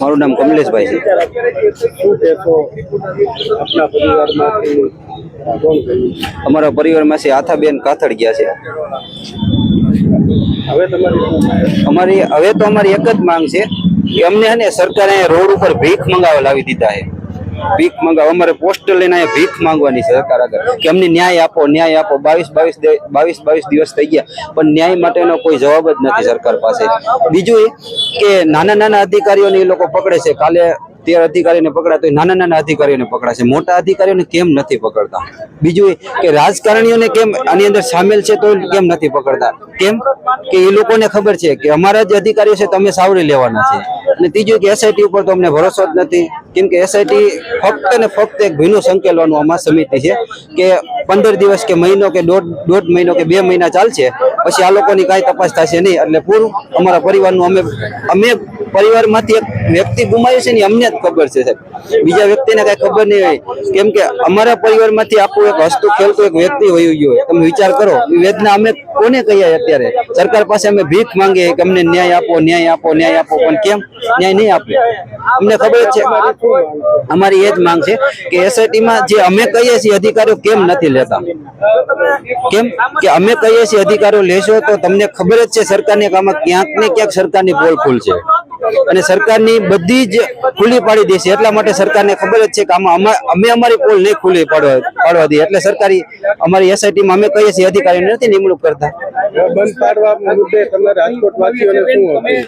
મારું નામ કમલેશભાઈ છે. અમારા પરિવારમાંથી આથાબેન કાથડ ગયા છે? અમારી હવે તો અમારી એક જ માંગ છે કે અમને હે ને સરકારે રોડ ઉપર ભીખ મંગાવવા લાવી દીધા છે. ભીખ મંગાવ. અમારે પોસ્ટર લઈને અહીંયા ભીખ માંગવાની છે સરકાર આગળ. કે અમને ન્યાય આપો ન્યાય આપો. બાવીસ બાવીસ બાવીસ બાવીસ દિવસ થઈ ગયા. પણ ન્યાય માટેનો કોઈ જવાબ જ નથી સરકાર પાસે. બીજું કે નાના નાના અધિકારીઓને એ લોકો પકડે છે. કાલે તેર અધિકારીને પકડાય તો નાના નાના અધિકારીઓને પકડાશે. મોટા અધિકારીઓને કેમ નથી પકડતા? બીજું કે રાજકારણીઓને કેમ આની અંદર સામેલ છે તો કેમ નથી પકડતા? કેમ? કે એ લોકોને ખબર છે કે અમારા જે અધિકારીઓ છે, તમે સાવરી લેવાના છે. અને ત્રીજું કે એસઆઈટી ઉપર તો અમને ભરોસો જ નથી. કેમ કે એસઆઈટી ફક્ત ને ફક્ત એક ભીનું સંકેલવાનું આમાં સમિતિ છે કે પંદર દિવસ કે મહિનો કે દોઢ દોઢ મહિનો કે બે મહિના ચાલશે. પછી આ લોકોની કાંઈ તપાસ થશે નહીં. એટલે પૂરું અમારા પરિવારનું અમે અમે પરિવારમાંથી એક વ્યક્તિ ગુમાવ્યું છે ને અમને જ ખબર છે સાહેબ. બીજા વ્યક્તિને કાંઈ ખબર નહીં હોય. કેમ કે અમારા પરિવારમાંથી આખું એક હસતું ખેલતું એક વ્યક્તિ વયું ગયું તમે વિચાર કરો વેદના અમે કોને કહીએ અત્યારે? સરકાર પાસે અમે ભીખ માંગીએ કે અમને ન્યાય આપો ન્યાય આપો ન્યાય આપો, પણ કેમ? ન્યાય નહીં આપે. અમને ખબર છે, અમારી એ જ માંગ છે કે એસઆઈટીમાં જે અમે કહીએ છીએ અધિકારીઓ કેમ નથી લેતા? કેમ કે અમે કહીએ છીએ અધિકારીઓ લેશો તો તમને ખબર જ છે સરકારની આમાં ક્યાંક ને ક્યાંક સરકારની પોલ ફૂલ છે. અને સરકારની બધી જ ખુલ્લી પાડી દેશે એટલા માટે સરકારને ખબર જ છે કે આમાં અમા- અમે અમારી પોલ નહીં ખુલ્લી પાડવા પાડવા દઈએ. એટલે સરકારી અમારી એસઆઈટીમાં અમે કહીએ છીએ અધિકારીઓને નથી નિમણૂક કરતા.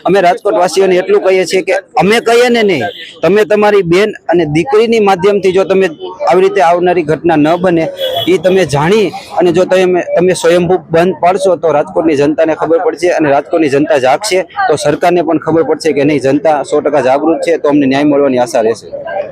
અમે રાજકોટ વાસીઓને એટલું કહીએ છીએ કે અમે કહીએ ને નહીં, તમે તમારી બેન અને દીકરીની માધ્યમથી જો તમે આવી રીતે આવનારી ઘટના ન બને એ તમે જાણી અને જો તમે તમે સ્વયંભૂ બંધ પાડશો તો રાજકોટની જનતાને ખબર પડશે અને રાજકોટની જનતા જાગશે તો સરકારને પણ ખબર પડશે કે નહીં, જનતા સો જાગૃત છે તો અમને ન્યાય મળવાની આશા રહેશે.